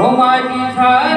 তোমারি ছায়া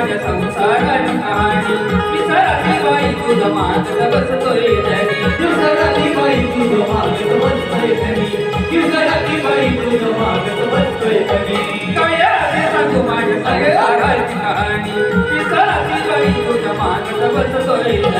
माझ्या संसाराची कहाणी. मी बाई तुझ मागत बसतोय धनी. तू बाई तुझ मागत बसतोय धनी. तू बाई तुझ मागत बसतोय धनी. माझ्या संसाराची कहाणी? मी बाई तुझ मागत बसतोय धनी.